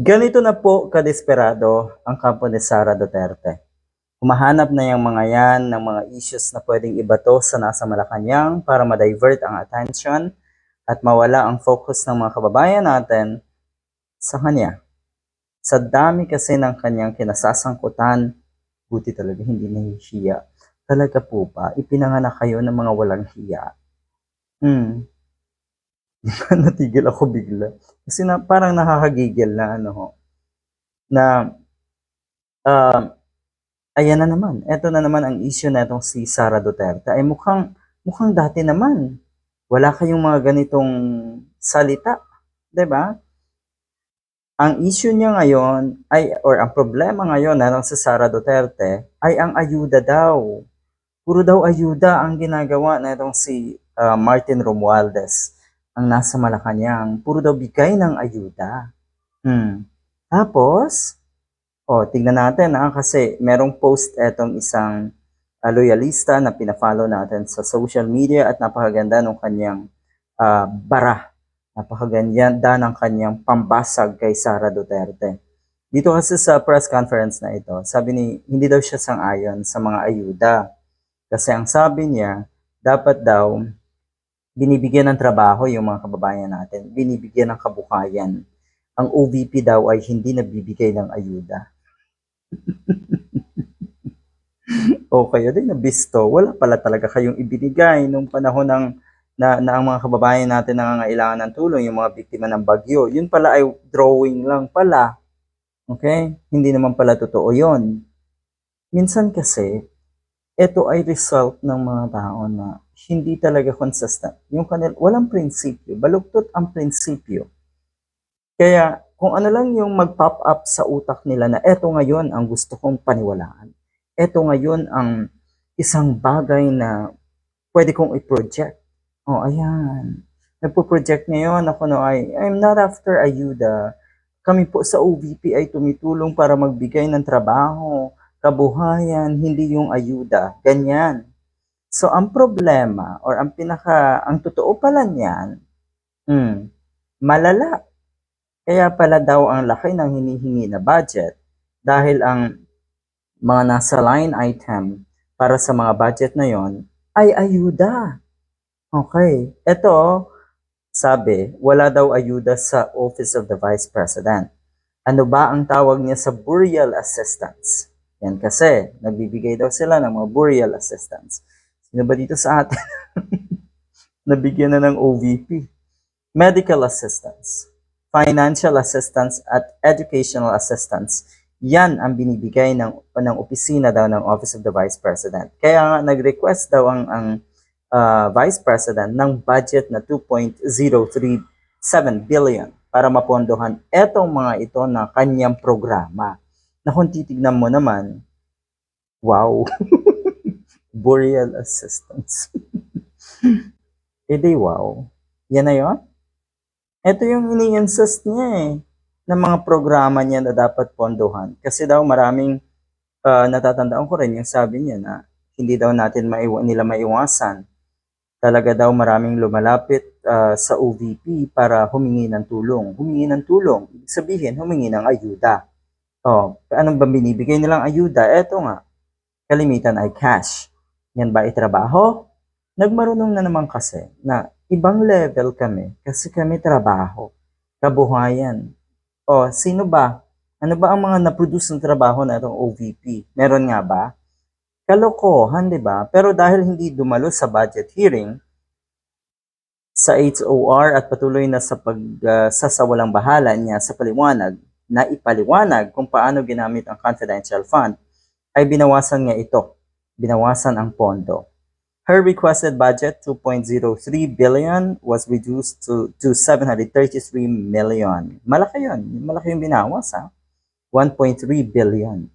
Ganito na po kadesperado ang kampo ni Sara Duterte. Humahanap na yung mga yan ng mga issues na pwedeng ibato sa nasa Malacanang para ma-divert ang attention at mawala ang focus ng mga kababayan natin sa kanya. Sa dami kasi ng kanyang kinasasangkutan, buti talaga hindi nahihiya. Talaga po ba, ipinanganak kayo ng mga walang hiya? Hmm. Natigil ako bigla. Kasi na, parang nakakagigil na ano ho. Na, ah, ayan na naman. Ito na naman ang issue na itong si Sara Duterte. Ay mukhang, mukhang dati naman. Wala kayong mga ganitong salita. ba? Ang issue niya ngayon, ay, or ang problema ngayon na si Sara Duterte, ay ang ayuda daw. Puro daw ayuda ang ginagawa na itong si ah, Martin Romualdez ang nasa Malacanang. Puro daw bigay ng ayuda. Hmm. Tapos, oh, tignan natin ha, kasi merong post etong isang ah, loyalista na pinafollow natin sa social media at napakaganda ng kanyang ah, bara. Napakaganda ng kanyang pambasag kay Sara Duterte. Dito kasi sa press conference na ito, sabi ni, hindi daw siya sang-ayon sa mga ayuda. Kasi ang sabi niya, dapat daw binibigyan ng trabaho yung mga kababayan natin, binibigyan ng kabuhayan. Ang OVP daw ay hindi nabibigay ng ayuda. o kayo din nabisto, wala pala talaga kayong ibinigay nung panahon ng na, na ang mga kababayan natin nangangailangan ng tulong, yung mga biktima ng bagyo. Yun pala ay drawing lang pala. Okay? Hindi naman pala totoo yon. Minsan kasi, ito ay result ng mga tao na hindi talaga consistent. Yung kanil, walang prinsipyo. Baluktot ang prinsipyo. Kaya, kung ano lang yung mag-pop up sa utak nila na eto ngayon ang gusto kong paniwalaan. Eto ngayon ang isang bagay na pwede kong i-project. Oh, ayan. Nagpo-project ngayon ako no ay, I'm not after ayuda. Kami po sa OVP ay tumutulong para magbigay ng trabaho, kabuhayan, hindi yung ayuda. Ganyan. So, ang problema or ang pinaka, ang totoo pala niyan, hmm, malala. Kaya pala daw ang laki ng hinihingi na budget dahil ang mga nasa line item para sa mga budget na yon ay ayuda. Okay. Ito, sabi, wala daw ayuda sa Office of the Vice President. Ano ba ang tawag niya sa burial assistance? Yan kasi, nagbibigay daw sila ng mga burial assistance. Sino ba dito sa atin? Nabigyan na ng OVP. Medical assistance, financial assistance, at educational assistance. Yan ang binibigay ng, ng opisina daw ng Office of the Vice President. Kaya nga, nag-request daw ang, ang uh, Vice President ng budget na 2.037 billion para mapondohan etong mga ito na kanyang programa. Na kung titignan mo naman, wow, burial assistance. e di wow, yan na yun? Ito yung ini-insist niya eh, ng mga programa niya na dapat pondohan. Kasi daw maraming, uh, natatandaan ko rin yung sabi niya na hindi daw natin maiwa, nila maiwasan talaga daw maraming lumalapit uh, sa OVP para humingi ng tulong. Humingi ng tulong, sabihin humingi ng ayuda. Oh, anong ba binibigay nilang ayuda? Eto nga, kalimitan ay cash. Yan ba itrabaho? Nagmarunong na naman kasi na ibang level kami kasi kami trabaho, kabuhayan. O, sino ba? Ano ba ang mga na-produce ng trabaho na itong OVP? Meron nga ba? Kalokohan, di ba? Pero dahil hindi dumalo sa budget hearing, sa HOR at patuloy na sa pagsasawalang uh, bahala niya sa paliwanag na ipaliwanag kung paano ginamit ang confidential fund, ay binawasan nga ito. Binawasan ang pondo. Her requested budget, 2.03 billion, was reduced to, to 733 million. Malaki yun. Malaki yung binawas, ha? 1.3 billion.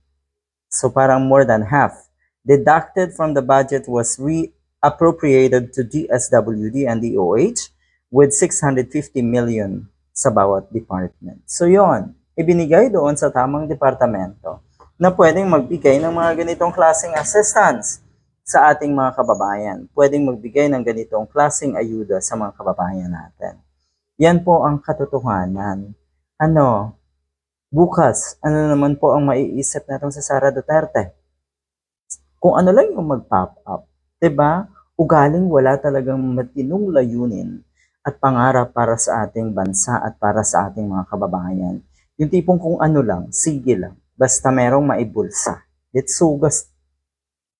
So parang more than half deducted from the budget was reappropriated to DSWD and DOH with 650 million sa bawat department. So yon, ibinigay doon sa tamang departamento na pwedeng magbigay ng mga ganitong klaseng assistance sa ating mga kababayan. Pwedeng magbigay ng ganitong klaseng ayuda sa mga kababayan natin. Yan po ang katotohanan. Ano, bukas, ano naman po ang maiisip natin sa Sara Duterte? Kung ano lang yung mag-pop up. ba? Diba? Ugaling wala talagang matinong layunin at pangarap para sa ating bansa at para sa ating mga kababayan. Yung tipong kung ano lang, sige lang, basta merong maibulsa. Let's so,